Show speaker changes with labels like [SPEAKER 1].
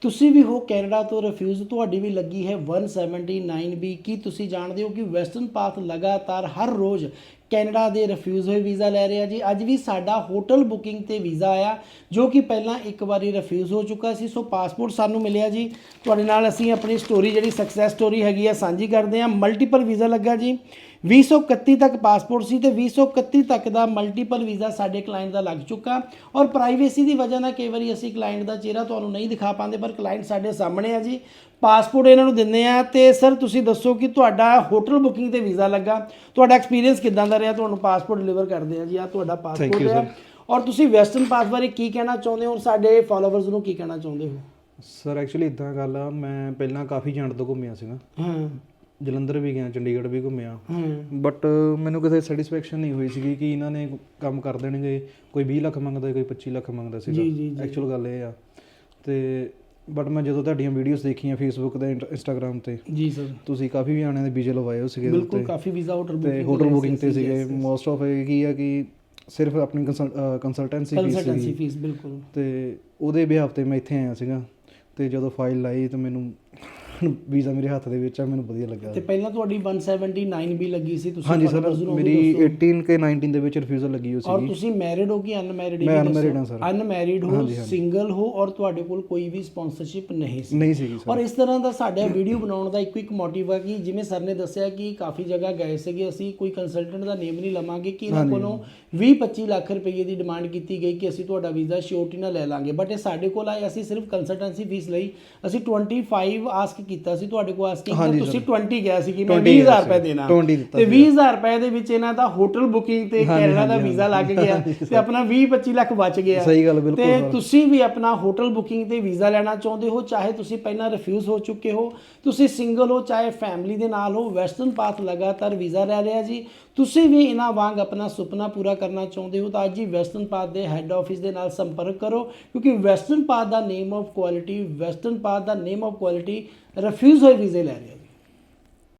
[SPEAKER 1] ਤੁਸੀਂ ਵੀ ਹੋ ਕੈਨੇਡਾ ਤੋਂ ਰਿਫਿਊਜ਼ ਤੁਹਾਡੀ ਵੀ ਲੱਗੀ ਹੈ। 179 ਬੀ ਕੀ ਤੁਸੀਂ ਜਾਣਦੇ ਹੋ ਕਿ ਵੈਸਟਰਨ ਪਾਥ ਲਗਾਤਾਰ ਹਰ ਰੋਜ਼ ਕੈਨੇਡਾ ਦੇ ਰਿਫਿਊਜ਼ ਹੋਏ ਵੀਜ਼ਾ ਲੈ ਰਿਹਾ ਜੀ। ਅੱਜ ਵੀ ਸਾਡਾ ਹੋਟਲ ਬੁਕਿੰਗ ਤੇ ਵੀਜ਼ਾ ਆਇਆ, ਜੋ ਕਿ ਪਹਿਲਾਂ ਇੱਕ ਵਾਰੀ ਰਿਫਿਊਜ਼ ਹੋ ਚੁੱਕਾ ਸੀ, ਸੋ ਪਾਸਪੋਰਟ ਸਾਨੂੰ ਮਿਲਿਆ ਜੀ। ਤੁਹਾਡੇ ਨਾਲ ਅਸੀਂ ਆਪਣੀ ਸਟੋਰੀ ਜਿਹੜੀ ਸਕਸੈਸ ਸਟੋਰੀ ਹੈਗੀ ਆ, ਸਾਂਝੀ ਕਰਦੇ ਹਾਂ। ਮਲਟੀਪਲ ਵੀਜ਼ਾ ਲੱਗਾ ਜੀ। 2031 ਤੱਕ ਪਾਸਪੋਰਟ ਸੀ ਤੇ 2031 ਤੱਕ ਦਾ ਮਲਟੀਪਲ ਵੀਜ਼ਾ ਸਾਡੇ ਕਲਾਇੰਟ ਦਾ ਲੱਗ ਚੁੱਕਾ। ਔਰ ਪ੍ਰਾਈਵੇਸੀ ਦੀ ਵਜ੍ਹਾ ਨਾਲ ਕਈ ਵਾਰੀ ਅਸੀਂ ਕਲਾਇੰਟ ਦਾ ਚਿਹਰਾ ਤੁਹਾਨੂੰ ਨਹੀਂ ਦਿਖਾ ਪਾਉਂਦੇ, ਪਰ ਕਲਾਇੰਟ ਸਾਡੇ ਸਾਹਮਣੇ ਆ ਜੀ। ਪਾਸਪੋਰਟ ਇਹਨਾਂ ਨੂੰ ਦਿੰਦੇ ਆ ਤੇ ਸਰ ਤੁਸੀਂ ਦੱਸੋ ਕਿ ਤੁਹਾਡਾ ਹੋਟਲ ਬੁਕਿੰਗ ਤੇ ਵੀਜ਼ਾ ਲੱਗਾ। ਤੁਹਾਡਾ ਐਕਸਪੀਰੀਅੰਸ ਕਿਦਾਂ ਦਾ ਰਿਹਾ ਤੁਹਾਨੂੰ ਪਾਸਪੋਰਟ ਡਿਲੀਵਰ ਕਰਦੇ ਆ ਜੀ ਆ ਤੁਹਾਡਾ ਪਾਸਪੋਰਟ
[SPEAKER 2] you,
[SPEAKER 1] ਹੈ। ਔਰ ਤੁਸੀਂ ਵੈਸਟਰਨ ਪਾਸ ਬਾਰੇ ਕੀ ਕਹਿਣਾ ਚਾਹੁੰਦੇ ਹੋ ਔਰ ਸਾਡੇ ਫਾਲੋਅਰਸ ਨੂੰ ਕੀ ਕਹਿਣਾ ਚਾਹੁੰਦੇ ਹੋ?
[SPEAKER 2] ਸਰ ਐਕਚੁਅਲੀ ਇਦਾਂ ਗੱਲ ਆ ਮੈਂ ਪਹਿਲਾਂ ਕਾਫੀ ਜੰਡ ਤੋਂ ਘੁੰਮਿਆ ਸੀਗਾ।
[SPEAKER 1] ਹਾਂ।
[SPEAKER 2] ਜਲੰਧਰ ਵੀ ਗਿਆ ਚੰਡੀਗੜ੍ਹ ਵੀ ਘੁੰਮਿਆ।
[SPEAKER 1] ਹਾਂ।
[SPEAKER 2] ਬਟ ਮੈਨੂੰ ਕਿਸੇ ਸੈਟੀਸਫੈਕਸ਼ਨ ਨਹੀਂ ਹੋਈ ਸੀਗੀ ਕਿ ਇਹਨਾਂ ਨੇ ਕੰਮ ਕਰ ਦੇਣਗੇ। ਕੋਈ 20 ਲੱਖ ਮੰਗਦਾ ਕੋਈ 25 ਲੱਖ ਮੰਗਦਾ ਸੀਗਾ।
[SPEAKER 1] ਜੀ, ਜੀ, ਜੀ।
[SPEAKER 2] ਐਕਚੁਅਲ ਗੱਲ ਇਹ ਆ। ਤੇ ਬਟ ਮੈਂ ਜਦੋਂ ਤੁਹਾਡੀਆਂ ਵੀਡੀਓਜ਼ ਦੇਖੀਆਂ ਫੇਸਬੁੱਕ ਤੇ ਇੰਸਟਾਗ੍ਰam ਤੇ
[SPEAKER 1] ਜੀ ਸਰ।
[SPEAKER 2] ਤੁਸੀਂ ਕਾਫੀ ਵੀ ਆਣਿਆਂ ਦੇ ਵੀਜ਼ੇ ਲਵਾਏ ਹੋ ਸੀਗੇ
[SPEAKER 1] ਬਿਲਕੁਲ ਕਾਫੀ ਵੀਜ਼ਾ ਹੋਟਲ
[SPEAKER 2] ਤੇ ਹੋਟਲ ਬੁਕਿੰਗ ਤੇ ਸੀਗੇ। ਮੋਸਟ ਆਫ ਇਹ ਕੀ ਆ ਕਿ ਸਿਰਫ ਆਪਣੀ ਕੰਸਲਟੈਂਸੀ ਫੀਸ
[SPEAKER 1] ਕੰਸਲਟੈਂਸੀ ਫੀਸ ਬਿਲਕੁਲ।
[SPEAKER 2] ਤੇ ਉਹਦੇ ਬਿਹਾਫ ਤੇ ਮੈਂ ਇੱਥੇ ਆਇਆ ਸੀਗਾ। ਤੇ ਜਦੋਂ ਫਾਈਲ ਲਾਈ ਤਾਂ ਮੈਨੂੰ ਵੀਜ਼ਾ ਮੇਰੇ ਹੱਥ ਦੇ ਵਿੱਚ ਆ ਮੈਨੂੰ ਵਧੀਆ ਲੱਗਾ
[SPEAKER 1] ਤੇ ਪਹਿਲਾਂ ਤੁਹਾਡੀ 179 ਵੀ ਲੱਗੀ ਸੀ ਤੁਸੀਂ
[SPEAKER 2] ਹਾਂਜੀ ਸਰ ਮੇਰੀ
[SPEAKER 1] ਦੱਸੋ।
[SPEAKER 2] 18 ਕੇ 19 ਦੇ ਵਿੱਚ ਰਿਫਿਊਜ਼ਲ ਲੱਗੀ ਹੋਈ
[SPEAKER 1] ਔਰ
[SPEAKER 2] ਸੀਗੀ
[SPEAKER 1] ਤੁਸੀਂ ਮੈਰਿਡ ਹੋ ਕਿ ਅਨਮੈਰਿਡ
[SPEAKER 2] ਮੈਂ unmarried ਹਾਂ sir।
[SPEAKER 1] ਅਨਮੈਰਿਡ ਹੋ। ਸਿੰਗਲ ਹੋ ਔਰ ਤੁਹਾਡੇ ਕੋਲ ਕੋਈ ਵੀ ਸਪਾਂਸਰਸ਼ਿਪ ਨਹੀਂ ਸੀ
[SPEAKER 2] ਨਹੀਂ ਸੀਗੀ
[SPEAKER 1] ਔਰ
[SPEAKER 2] ਸਰ
[SPEAKER 1] ਇਸ ਤਰ੍ਹਾਂ ਦਾ ਸਾਡਾ ਵੀਡੀਓ ਬਣਾਉਣ ਦਾ ਇੱਕੋ ਇੱਕ ਮੋਟਿਵ ਹੈ ਕਿ ਜਿਵੇਂ ਸਰ ਨੇ ਦੱਸਿਆ ਕਿ ਕਾਫੀ ਜਗ੍ਹਾ ਗਏ ਸੀਗੇ ਅਸੀਂ ਕੋਈ ਕੰਸਲਟੈਂਟ ਦਾ ਨੇਮ ਨਹੀਂ ਲਵਾਂਗੇ ਕਿ ਇਹਨਾਂ। ਕੋਲੋਂ 20-25 ਲੱਖ ਰੁਪਏ ਦੀ ਡਿਮਾਂਡ ਕੀਤੀ ਗਈ ਕਿ ਅਸੀਂ ਤੁਹਾਡਾ ਵੀਜ਼ਾ ਸ਼ਿਓਰਟੀ ਨਾਲ ਲੈ ਲਾਂਗੇ ਬਟ ਇਹ ਸਾਡੇ ਕੋਲ ਆਏ ਅਸੀਂ ਸਿਰਫ ਕੰਸਲਟੈਂਸੀ ਫੀਸ ਲਈ ਅਸੀਂ 25 ਆਸਕ ਕੀਤਾ ਸੀ ਤੁਹਾਡੇ ਕੋਲ ਆਸਕਿੰਗ
[SPEAKER 2] ਹਾਂਜੀ
[SPEAKER 1] ਤੁਸੀਂ
[SPEAKER 2] sir।
[SPEAKER 1] 20 ਗਿਆ ਸੀ ਕਿ ਮੈਂ
[SPEAKER 2] 20
[SPEAKER 1] 20000
[SPEAKER 2] ਗਿਆ
[SPEAKER 1] ਰੁਪਏ। ਦੇਣਾ
[SPEAKER 2] 20
[SPEAKER 1] ਤੇ
[SPEAKER 2] ਸੀਗਾ।
[SPEAKER 1] 20000 ਰੁਪਏ ਦੇ ਵਿੱਚ ਇਹਨਾਂ ਦਾ ਹੋਟਲ ਬੁਕਿੰਗ ਤੇ ਕੈਨੇਡਾ ਦਾ ਵੀਜ਼ਾ ਲੱਗ ਗਿਆ ਤੇ ਆਪਣਾ 20-25 ਲੱਖ ਬਚ ਗਿਆ
[SPEAKER 2] ਸਹੀ ਗੱਲ ਬਿਲਕੁਲ
[SPEAKER 1] ਤੇ। ਤੁਸੀਂ ਵੀ ਆਪਣਾ ਹੋਟਲ ਬੁਕਿੰਗ ਤੇ ਵੀਜ਼ਾ ਲੈਣਾ ਚਾਹੁੰਦੇ ਹੋ ਚਾਹੇ ਤੁਸੀਂ ਪਹਿਲਾਂ ਰਿਫਿਊਜ਼ ਹੋ ਚੁੱਕੇ ਹੋ ਤੁਸੀਂ ਸਿੰਗਲ ਹੋ ਚਾਹੇ ਫੈਮਿਲੀ ਦੇ ਨਾਲ ਹੋ ਵੈਸਟਰਨ ਪਾਥ ਲਗਾਤਾਰ ਵੀਜ਼ਾ ਲੈ ਰਿਹਾ ਜੀ ਤੁਸੀਂ ਵੀ ਇਹਨਾਂ ਵਾਂਗ ਆਪਣਾ ਸੁਪਨਾ ਪੂਰਾ ਕਰਨਾ ਚਾਹੁੰਦੇ ਹੋ ਤਾਂ ਅੱਜ ਹੀ ਵੈਸਟਰਨ ਪਾਥ ਦੇ ਹੈੱਡ ਆਫਿਸ ਦੇ ਨਾਲ ਸੰਪਰਕ ਕਰੋ ਕਿਉਂਕਿ western path the name of quality Western Path the name of quality refused ਹੋਏ ਵੀਜ਼ੇ ਲੈ ਰਿਹਾ ਜੀ